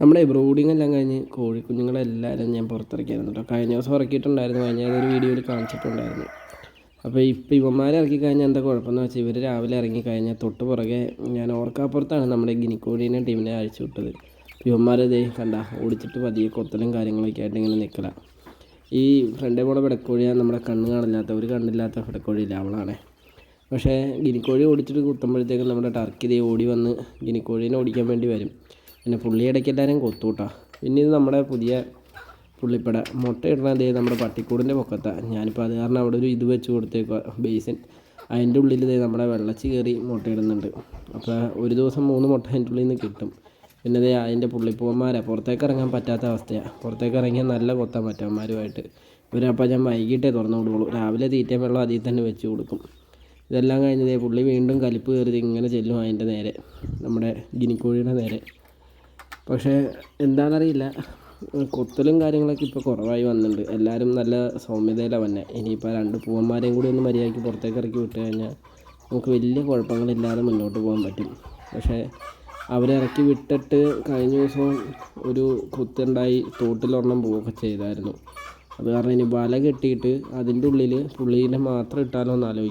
നമ്മുടെ ബ്രൂഡിങ് എല്ലാം കഴിഞ്ഞ് കോഴിക്കുഞ്ഞുങ്ങളെല്ലാവരും ഞാൻ പുറത്തിറക്കിയായിരുന്നു കേട്ടോ കഴിഞ്ഞ ദിവസം ഇറക്കിയിട്ടുണ്ടായിരുന്നു കഴിഞ്ഞ ഒരു വീഡിയോയിൽ കാണിച്ചിട്ടുണ്ടായിരുന്നു. അപ്പോൾ ഇപ്പോൾ ഇവന്മാരെ ഇറക്കി കഴിഞ്ഞാൽ എന്താ കുഴപ്പമെന്ന് വെച്ചാൽ ഇവർ രാവിലെ ഇറങ്ങി കഴിഞ്ഞാൽ തൊട്ട് പുറകെ ഞാൻ ഓർക്കാപ്പുറത്താണ് നമ്മുടെ ഗിനിക്കോഴീനെ ടീമിനെ അഴിച്ചു വിട്ടത്. ഇവന്മാരെ ദേ കണ്ട ഓടിച്ചിട്ട് പതിയെ കൊത്തലും കാര്യങ്ങളൊക്കെ ആയിട്ട് ഇങ്ങനെ നിൽക്കല ഈ ഫ്രണ്ടേ പോണ പിടക്കോഴിയാണ് നമ്മുടെ കണ്ണ് കാണില്ലാത്ത ഒരു കണ്ണില്ലാത്ത പിടക്കോഴിയില്ല അവളാണേ. പക്ഷേ ഗിനിക്കോഴി ഓടിച്ചിട്ട് കുത്തുമ്പോഴത്തേക്കും നമ്മുടെ ടർക്കി ദേ ഓടി വന്ന് ഗിനിക്കോഴീനെ ഓടിക്കാൻ വേണ്ടി വരും. പിന്നെ പുള്ളി ഇടയ്ക്ക് എല്ലാവരും കൊത്തൂട്ടാ. പിന്നെ ഇത് നമ്മുടെ പുതിയ പുള്ളിപ്പട. മുട്ട ഇടണ ദേ നമ്മുടെ പട്ടിക്കൂടിന്റെ പൊക്കത്താണ് ഞാനിപ്പോൾ അത് കാരണം അവിടെ ഒരു ഇത് വെച്ച് കൊടുത്തേക്കുക ബേസിൻ. അതിന്റെ ഉള്ളിൽ ഇതേ നമ്മുടെ വെള്ളച്ചി കയറി മുട്ടയിടുന്നുണ്ട് അപ്പോൾ ഒരു ദിവസം മൂന്ന് മുട്ട അതിന്റെ ഉള്ളിൽ നിന്ന് കിട്ടും. പിന്നെ ദേ അതിന്റെ പുള്ളിപ്പൂവന്മാരാണ് പുറത്തേക്ക് ഇറങ്ങാൻ പറ്റാത്ത അവസ്ഥയാണ് പുറത്തേക്ക് ഇറങ്ങിയാൽ നല്ല കൊത്താൻ പറ്റവന്മാരുമായിട്ട് ഇവരപ്പോൾ ഞാൻ വൈകിട്ടേ തുറന്നു കൊടുക്കുള്ളൂ രാവിലെ തീറ്റ വെള്ളം അതിൽ തന്നെ വെച്ച് കൊടുക്കും. ഇതെല്ലാം കഴിഞ്ഞതേ പുള്ളി വീണ്ടും കലിപ്പ് കയറി ഇങ്ങനെ ചെല്ലും അതിന്റെ നേരെ. നമ്മുടെ ഗിനിക്കോഴിയുടെ നേരെ. പക്ഷേ എന്താണെന്നറിയില്ല. കൊത്തലും കാര്യങ്ങളൊക്കെ ഇപ്പോൾ കുറവായി വന്നിട്ടുണ്ട്. എല്ലാവരും നല്ല സൗമ്യതയിലാണ് വന്നത് ഇനിയിപ്പോൾ രണ്ട് പൂവന്മാരെയും കൂടി ഒന്ന് മര്യാദയ്ക്ക് പുറത്തേക്ക് ഇറക്കി വിട്ട് കഴിഞ്ഞാൽ നമുക്ക് വലിയ കുഴപ്പങ്ങളില്ലാതെ മുന്നോട്ട് പോകാൻ പറ്റും. പക്ഷേ അവരെ ഇറക്കി വിട്ടിട്ട് കഴിഞ്ഞ ദിവസം ഒരു കുത്തുണ്ടായി തോട്ടിലൊരെണ്ണം പോവുകയൊക്കെ ചെയ്തായിരുന്നു. അത് കാരണം ഇനി വല കെട്ടിയിട്ട് അതിന്റെ ഉള്ളിൽ പുള്ളീനെ മാത്രം ഇട്ടാലോ എന്ന് ആലോചിക്കും